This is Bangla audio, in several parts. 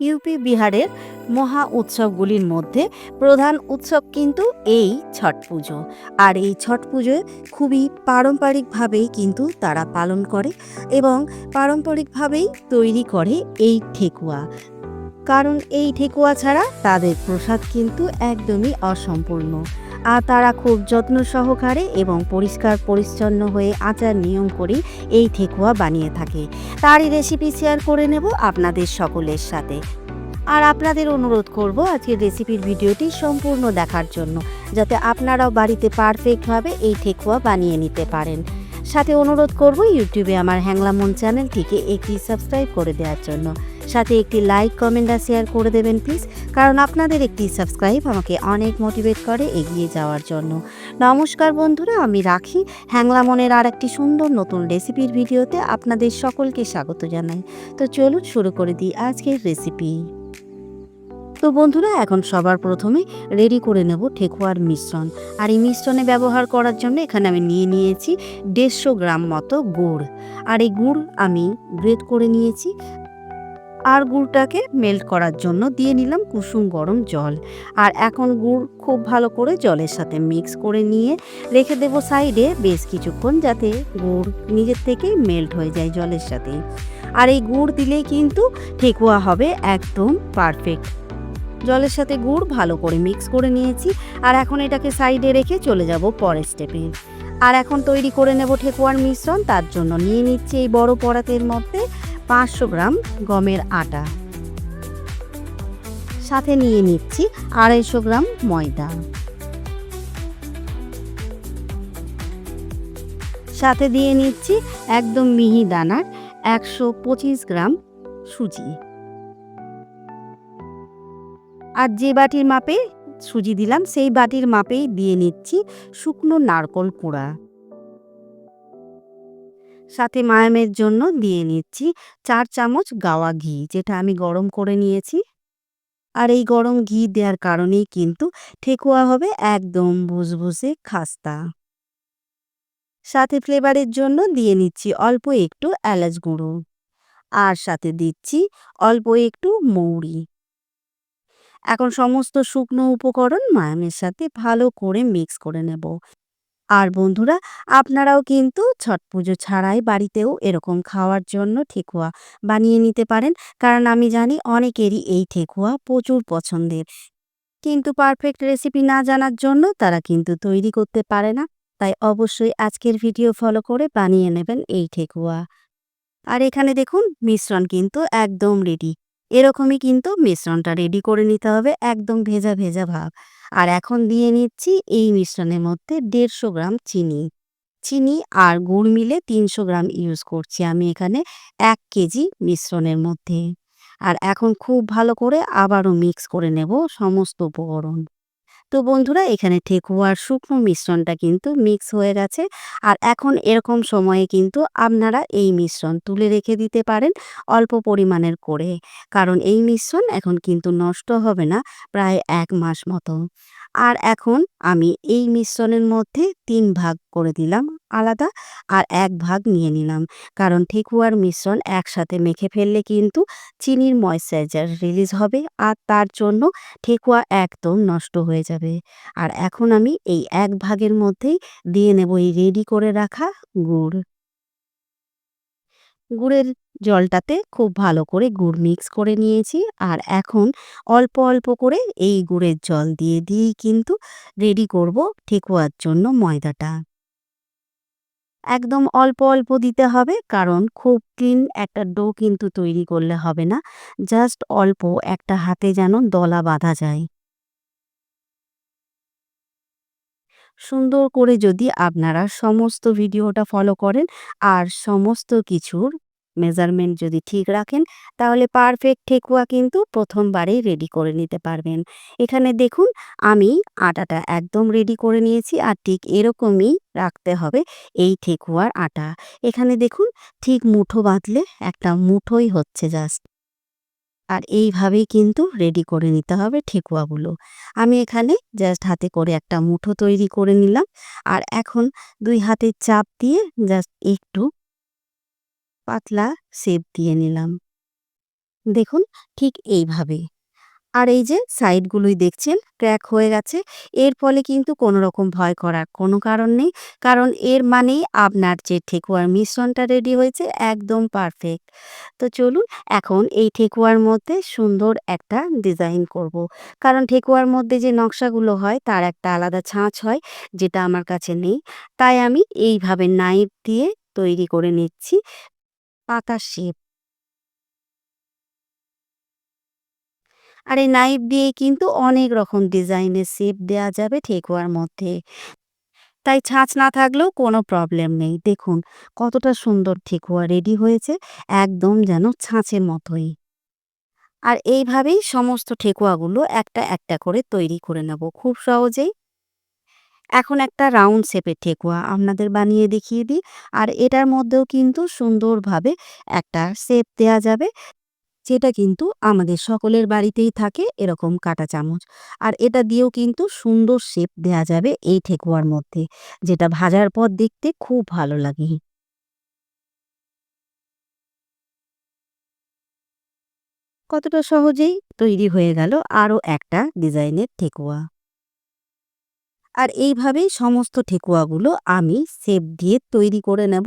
ইউপি বিহারের মহা উৎসবগুলির মধ্যে প্রধান উৎসব কিন্তু এই ছট পুজো। আর এই ছট পুজোয় খুবই পারম্পরিকভাবেই কিন্তু তারা পালন করে এবং পারম্পরিকভাবেই তৈরি করে এই ঠেকুয়া। কারণ এই ঠেকুয়া ছাড়া তাদের প্রসাদ কিন্তু একদমই অসম্পূর্ণ। আর তারা খুব যত্ন সহকারে এবং পরিষ্কার পরিচ্ছন্ন হয়ে আচার নিয়ম করে এই ঠেকুয়া বানিয়ে থাকে। তারই রেসিপি শেয়ার করে নেব আপনাদের সকলের সাথে। আর আপনাদের অনুরোধ করব আজকের রেসিপির ভিডিওটি সম্পূর্ণ দেখার জন্য, যাতে আপনারাও বাড়িতে পারফেক্টভাবে এই ঠেকুয়া বানিয়ে নিতে পারেন। সাথে অনুরোধ করব ইউটিউবে আমার হ্যাংলামন চ্যানেলটিকে একটি সাবস্ক্রাইব করে দেওয়ার জন্য। সাথে একটি লাইক কমেন্ট আর শেয়ার করে দেবেন প্লিজ কারণ আপনাদের একটি সাবস্ক্রাইব আমাকে অনেক মোটিভেট করে এগিয়ে যাওয়ার জন্য। নমস্কার বন্ধুরা, আমি রাখি। হ্যাংলামনের আর একটি সুন্দর নতুন রেসিপির ভিডিওতে আপনাদের সকলকে স্বাগত জানাই। তো চলুন শুরু করে দিই আজকের রেসিপি তো বন্ধুরা, এখন সবার প্রথমে রেডি করে নেব ঠেকুয়ার মিশ্রণ। আর এই মিশ্রণে ব্যবহার করার জন্য এখানে আমি নিয়ে নিয়েছি দেড়শো গ্রাম মতো গুড়। আর এই গুড় আমি গ্রেট করে নিয়েছি। আর গুড়টাকে মেল্ট করার জন্য দিয়ে নিলাম কুসুম গরম জল। আর এখন গুড় খুব ভালো করে জলের সাথে মিক্স করে নিয়ে রেখে দেব সাইডে বেশ কিছুক্ষণ যাতে গুড় নিজের থেকেই মেল্ট হয়ে যায় জলের সাথে। আর এই গুড় দিলেই কিন্তু ঠেকুয়া হবে একদম পারফেক্ট জলের সাথে গুড় ভালো করে মিক্স করে নিয়েছি। আর এখন এটাকে সাইডে রেখে চলে যাব পরের স্টেপে আর এখন তৈরি করে নেব ঠেকুয়ার মিশ্রণ, তার জন্য নিয়ে নিচ্ছি এই বড় পরাতের মধ্যে। পাঁচশো গ্রাম গমের আটা। সাথে নিয়ে নিচ্ছি আড়াইশো গ্রাম ময়দা। সাথে দিয়ে নিচ্ছি একদম মিহি দানার একশো পঁচিশ গ্রাম সুজি। আর যে বাটির মাপে সুজি দিলাম, সেই বাটির মাপেই দিয়ে নিচ্ছি শুকনো নারকল পোড়া সাথে মায়ামের জন্য দিয়ে নিচ্ছি চার চামচ গাওয়া ঘি, যেটা আমি গরম করে নিয়েছি। আর এই গরম ঘি দেওয়ার কারণেই কিন্তু ঠেকুয়া হবে একদম ভুসভুসে খাস্তা। সাথে ফ্লেভারের জন্য দিয়ে নিচ্ছি অল্প একটু এলাচ গুঁড়ো। আর সাথে দিচ্ছি অল্প একটু মৌরি। এখন সমস্ত শুকনো উপকরণ মায়ামের সাথে ভালো করে মিক্স করে নেব। আর বন্ধুরা, আপনারাও কিন্তু ছট পুজো ছাড়াই বাড়িতেও এরকম খাওয়ার জন্য ঠেকুয়া বানিয়ে নিতে পারেন। কারণ আমি জানি অনেকেরই এই ঠেকুয়া প্রচুর পছন্দের। কিন্তু পারফেক্ট রেসিপি না জানার জন্য তারা কিন্তু তৈরি করতে পারে না। তাই অবশ্যই আজকের ভিডিও ফলো করে বানিয়ে নেবেন এই ঠেকুয়া। আর এখানে দেখুন, মিশ্রণ কিন্তু একদম রেডি এরকমই কিন্তু মিশ্রণটা রেডি করে নিতে হবে, একদম ভেজা ভেজা ভাব। আর এখন দিয়ে নিচ্ছি এই মিশ্রণের মধ্যে দেড়শো গ্রাম চিনি। চিনি আর গুড় মিলে তিনশো গ্রাম ইউজ করছি আমি এখানে এক কেজি মিশ্রণের মধ্যে। আর এখন খুব ভালো করে আবারও মিক্স করে নেব সমস্ত উপকরণ। তো বন্ধুরা, এখানে ঠেকুয়ার শুকনো মিশ্রণটা কিন্তু মিক্স হয়ে গেছে। আর এখন এরকম সময়ে কিন্তু আপনারা এই মিশ্রণ তুলে রেখে দিতে পারেন অল্প পরিমাণের করে। কারণ এই মিশ্রণ এখন কিন্তু নষ্ট হবে না, প্রায় এক মাস মতো। আর এখন আমি এই মিশ্রণের মধ্যে তিন ভাগ করে দিলাম আলাদা আর এক ভাগ নিয়ে নিলাম। কারণ ঠেকুয়ার মিশ্রণ একসাথে মেখে ফেললে কিন্তু চিনির ময়শ্চারাইজার রিলিজ হবে আর তার জন্য ঠেকুয়া একদম নষ্ট হয়ে যাবে। আর এখন আমি এই এক ভাগের মধ্যেই দিয়ে নেব এই রেডি করে রাখা গুড়। গুড়ের জলটাতে খুব ভালো করে গুড় মিক্স করে নিয়েছি। আর এখন অল্প অল্প করে এই গুড়ের জল দিয়ে দিয়েই কিন্তু রেডি করব ঠেকুয়ার জন্য ময়দাটা। একদম অল্প অল্প দিতে হবে কারণ খুব ক্লিন একটা ডো কিন্তু তৈরি করলে হবে না। জাস্ট অল্প একটা হাতে যেন দলা বাঁধা যায়। সুন্দর করে যদি আপনারা সমস্ত ভিডিওটা ফলো করেন আর সমস্ত কিছুর মেজারমেন্ট যদি ঠিক রাখেন, তাহলে পারফেক্ট ঠেকুয়া কিন্তু প্রথমবারেই রেডি করে নিতে পারবেন। এখানে দেখুন, আমি আটাটা একদম রেডি করে নিয়েছি আর ঠিক এরকমই রাখতে হবে এই ঠেকুয়ার আটা। এখানে দেখুন, ঠিক মুঠো বাঁধলে একটা মুঠোই হচ্ছে জাস্ট আর এইভাবেই কিন্তু রেডি করে নিতে হবে ঠেকুয়াগুলো। আমি এখানে জাস্ট হাতে করে একটা মুঠো তৈরি করে নিলাম। আর এখন দুই হাতের চাপ দিয়ে জাস্ট একটু পাতলা শেপ দিয়ে নিলাম দেখুন, ঠিক এইভাবে। আর এই যে সাইডগুলোই দেখছেন, ক্র্যাক হয়ে গেছে। এর ফলে কিন্তু কোনো রকম ভয় করার কোনো কারণ নেই। কারণ এর মানেই আপনার যে ঠেকুয়ার মিশ্রণটা রেডি হয়েছে, একদম পারফেক্ট। তো চলুন, এখন এই ঠেকুয়ার মধ্যে সুন্দর একটা ডিজাইন করব। কারণ ঠেকুয়ার মধ্যে যে নকশাগুলো হয়, তার একটা আলাদা ছাঁচ হয়, যেটা আমার কাছে নেই। তাই আমি এইভাবে নাইফ দিয়ে তৈরি করে নিচ্ছি পাতার শেপ। আর এই নাইফ দিয়ে কিন্তু অনেক রকম ডিজাইনের শেপ দেয়া যাবে ঠেকুয়ার মধ্যে। তাই ছাঁচ না থাকলেও কোনো প্রবলেম নেই। দেখুন, কতটা সুন্দর ঠেকুয়া রেডি হয়েছে, একদম যেন ছাঁচের মতোই। আর এইভাবেই সমস্ত ঠেকুয়াগুলো একটা একটা করে তৈরি করে নেব খুব সহজেই। এখন একটা রাউন্ড শেপের ঠেকুয়া আপনাদের বানিয়ে দেখিয়ে দিই। আর এটার মধ্যেও কিন্তু সুন্দরভাবে একটা শেপ দেয়া যাবে। যেটা কিন্তু আমাদের সকলের বাড়িতেই থাকে এরকম কাটা চামচ। আর এটা দিয়েও কিন্তু সুন্দর শেপ দেয়া যাবে এই ঠেকুয়ার মধ্যে। যেটা ভাজার পর দেখতে খুব ভালো লাগে। কতটা সহজেই তৈরি হয়ে গেল আরও একটা ডিজাইনের ঠেকুয়া। আর এইভাবেই সমস্ত ঠেকুয়াগুলো আমি শেপ দিয়ে তৈরি করে নেব।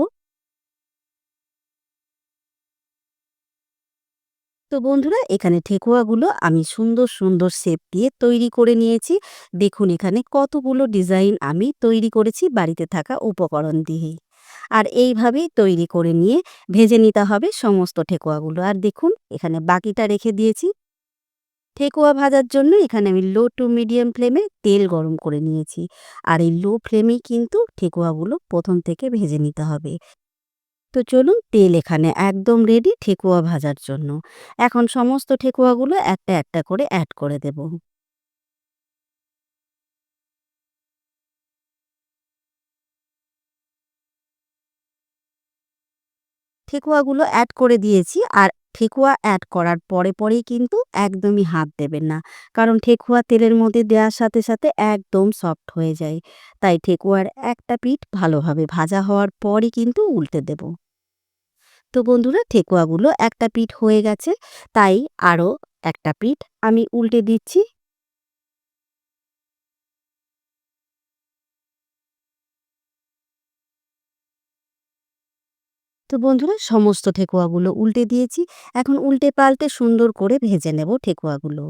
তো বন্ধুরা, এখানে ঠেকুয়াগুলো আমি সুন্দর সুন্দর শেপ দিয়ে তৈরি করে নিয়েছি। দেখুন এখানে কতগুলো ডিজাইন আমি তৈরি করেছি বাড়িতে থাকা উপকরণ দিয়ে আর এইভাবেই তৈরি করে নিয়ে ভেজে নিতে হবে সমস্ত ঠেকুয়াগুলো। আর দেখুন, এখানে বাকিটা রেখে দিয়েছি। ঠেকুয়া ভাজার জন্য এখানে আমি লো টু মিডিয়াম ফ্লেমে তেল গরম করে নিয়েছি। আর এই লো ফ্লেমেই কিন্তু ঠেকুয়াগুলো প্রথম থেকে ভেজে নিতে হবে। তো চলুন তেল এখানে একদম রেডি ঠেকুয়া ভাজার জন্য। এখন সমস্ত ঠেকুয়াগুলো একটা একটা করে অ্যাড করে দেব। ঠেকুয়াগুলো অ্যাড করে দিয়েছি আর ঠেকুয়া অ্যাড করার পরে পরেই কিন্তু একদমই হাত দেবেন না। কারণ ঠেকুয়া তেলের মধ্যে দেওয়ার সাথে সাথে একদম সফট হয়ে যায়। তাই ঠেকুয়ার একটা পিঠ ভালোভাবে ভাজা হওয়ার পরই কিন্তু উল্টে দেব। তো বন্ধুরা, ঠেকুয়াগুলো একটা পিঠ হয়ে গেছে তাই আরও একটা পিঠ আমি উল্টে দিচ্ছি। তো বন্ধুরা, সমস্ত ঠেকুয়াগুলো উল্টে দিয়েছি। এখন উল্টে পাল্টে সুন্দর করে ভেজে নেব ঠেকুয়াগুলো।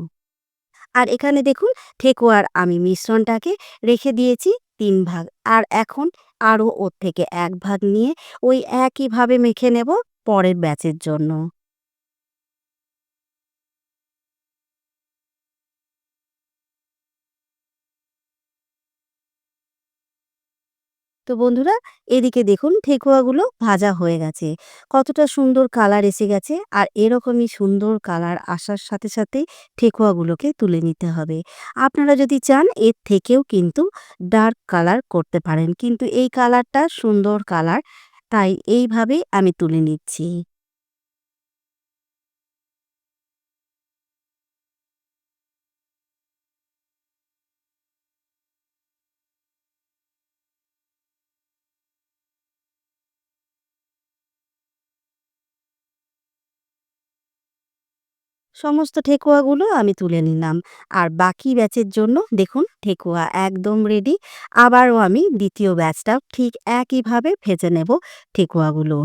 আর এখানে দেখুন, ঠেকুয়ার আমি মিশ্রণটাকে রেখে দিয়েছি তিন ভাগ। আর এখন আরও ওর থেকে এক ভাগ নিয়ে ওই একইভাবে মেখে নেব পরের ব্যাচের জন্য। তো বন্ধুরা, এদিকে দেখুন ঠেকুয়াগুলো ভাজা হয়ে গেছে। কতটা সুন্দর কালার এসে গেছে আর এরকমই সুন্দর কালার আসার সাথে সাথে ঠেকুয়াগুলোকে তুলে নিতে হবে। আপনারা যদি চান, এর থেকেও কিন্তু ডার্ক কালার করতে পারেন। কিন্তু এই কালারটা সুন্দর কালার তাই এইভাবে আমি তুলে নিচ্ছি। সমস্ত ঠেকুয়াগুলো আমি তুলে নিলাম। আর বাকি ব্যাচের জন্য দেখুন ঠেকুয়া একদম রেডি। আবারও আমি দ্বিতীয় ব্যাচটাও ঠিক একইভাবে ভেজে নেব ঠেকুয়াগুলো।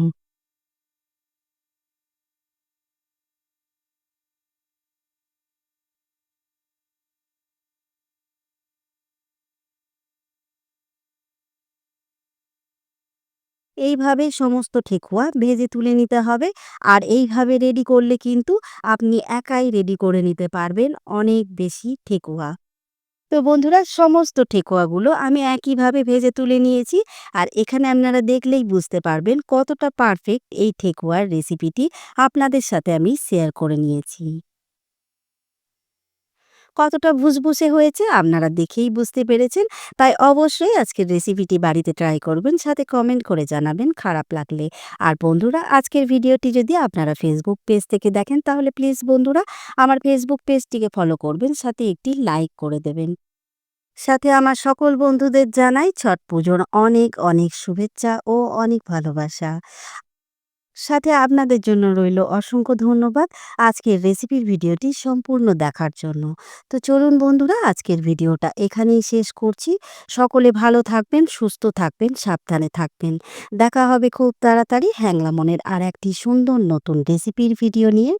এইভাবে সমস্ত ঠেকুয়া ভেজে তুলে নিতে হবে। আর এইভাবে রেডি করলে কিন্তু আপনি একাই রেডি করে নিতে পারবেন অনেক বেশি ঠেকুয়া। তো বন্ধুরা, সমস্ত ঠেকুয়াগুলো আমি একইভাবে ভেজে তুলে নিয়েছি। আর এখানে আপনারা দেখলেই বুঝতে পারবেন কতটা পারফেক্ট এই ঠেকুয়ার রেসিপিটি আপনাদের সাথে আমি শেয়ার করে নিয়েছি। কতটা ভুসভুসে হয়েছে আপনারা দেখেই বুঝতে পেরেছেন। তাই অবশ্যই আজকের রেসিপিটি বাড়িতে ট্রাই করবেন, সাথে কমেন্ট করে জানাবেন খারাপ লাগলে। আর বন্ধুরা, আজকের ভিডিওটি যদি আপনারা ফেসবুক পেজ থেকে দেখেন, তাহলে প্লিজ বন্ধুরা, আমার ফেসবুক পেজটিকে ফলো করবেন, সাথে একটি লাইক করে দেবেন। সাথে আমার সকল বন্ধুদের জানাই ছট পুজোর অনেক অনেক শুভেচ্ছা ও অনেক ভালোবাসা। সাথে আপনাদের জন্য রইল অসংখ্য ধন্যবাদ আজকের রেসিপির ভিডিওটি সম্পূর্ণ দেখার জন্য। তো চলুন বন্ধুরা, আজকের ভিডিওটা এখানেই শেষ করছি। সকলে ভালো থাকবেন, সুস্থ থাকবেন, সাবধানে থাকবেন। দেখা হবে খুব তাড়াতাড়ি হ্যাংলা মনের আর একটি সুন্দর নতুন রেসিপির ভিডিও নিয়ে।